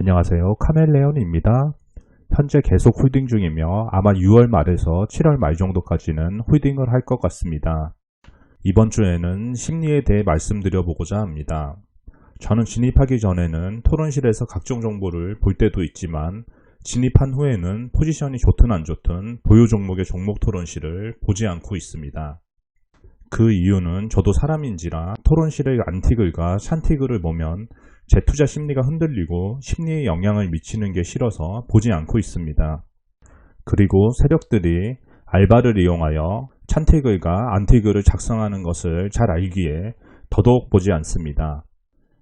안녕하세요. 카멜레온입니다. 현재 계속 홀딩 중이며 아마 6월 말에서 7월 말 정도까지는 홀딩을 할 것 같습니다. 이번 주에는 심리에 대해 말씀드려보고자 합니다. 저는 진입하기 전에는 토론실에서 각종 정보를 볼 때도 있지만 진입한 후에는 포지션이 좋든 안 좋든 보유 종목의 종목 토론실을 보지 않고 있습니다. 그 이유는 저도 사람인지라 토론실의 안티글과 샨티글을 보면 제 투자 심리가 흔들리고 심리에 영향을 미치는 게 싫어서 보지 않고 있습니다. 그리고 세력들이 알바를 이용하여 찬티글과 안티글을 작성하는 것을 잘 알기에 더더욱 보지 않습니다.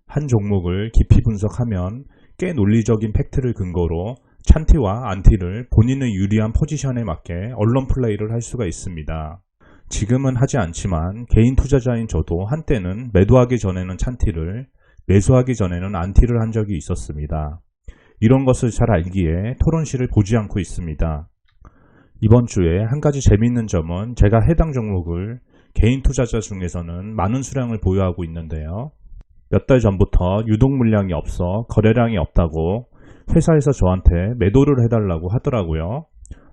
한 종목을 깊이 분석하면 꽤 논리적인 팩트를 근거로 찬티와 안티를 본인의 유리한 포지션에 맞게 언론 플레이를 할 수가 있습니다. 지금은 하지 않지만 개인 투자자인 저도 한때는 매도하기 전에는 찬티를 매수하기 전에는 안티를 한 적이 있었습니다. 이런 것을 잘 알기에 토론실을 보지 않고 있습니다. 이번 주에 한 가지 재미있는 점은 제가 해당 종목을 개인 투자자 중에서는 많은 수량을 보유하고 있는데요. 몇 달 전부터 유동 물량이 없어 거래량이 없다고 회사에서 저한테 매도를 해달라고 하더라고요.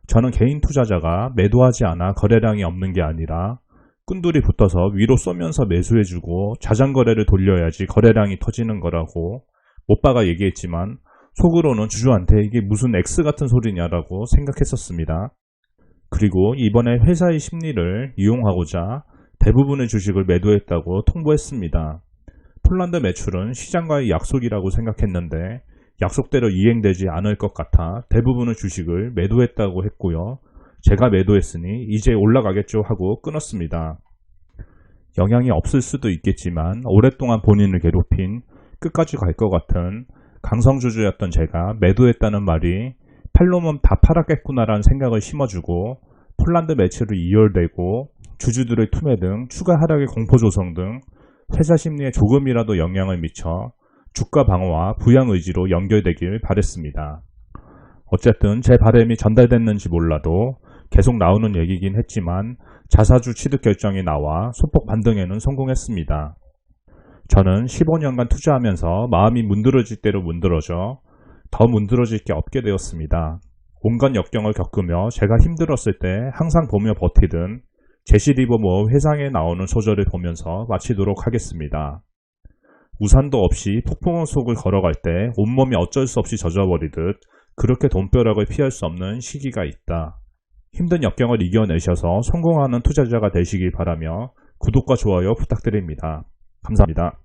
저는 개인 투자자가 매도하지 않아 거래량이 없는 게 아니라 끈돌이 붙어서 위로 쏘면서 매수해주고 자장거래를 돌려야지 거래량이 터지는 거라고 못바가 얘기했지만 속으로는 주주한테 이게 무슨 X 같은 소리냐라고 생각했었습니다. 그리고 이번에 회사의 심리를 이용하고자 대부분의 주식을 매도했다고 통보했습니다. 폴란드 매출은 시장과의 약속이라고 생각했는데 약속대로 이행되지 않을 것 같아 대부분의 주식을 매도했다고 했고요. 제가 매도했으니 이제 올라가겠죠 하고 끊었습니다. 영향이 없을 수도 있겠지만 오랫동안 본인을 괴롭힌 끝까지 갈 것 같은 강성주주였던 제가 매도했다는 말이 팔로면 다 팔았겠구나라는 생각을 심어주고 폴란드 매출이 이열되고 주주들의 투매 등 추가 하락의 공포 조성 등 회사 심리에 조금이라도 영향을 미쳐 주가 방어와 부양 의지로 연결되길 바랬습니다. 어쨌든 제 바램이 전달됐는지 몰라도 계속 나오는 얘기긴 했지만 자사주 취득 결정이 나와 소폭 반등에는 성공했습니다. 저는 15년간 투자하면서 마음이 문드러질 대로 문드러져 더 문드러질 게 없게 되었습니다. 온갖 역경을 겪으며 제가 힘들었을 때 항상 보며 버티던 제시리버 모험 회상에 나오는 소절을 보면서 마치도록 하겠습니다. 우산도 없이 폭풍 속을 걸어갈 때 온몸이 어쩔 수 없이 젖어버리듯 그렇게 돈벼락을 피할 수 없는 시기가 있다. 힘든 역경을 이겨내셔서 성공하는 투자자가 되시길 바라며 구독과 좋아요 부탁드립니다. 감사합니다.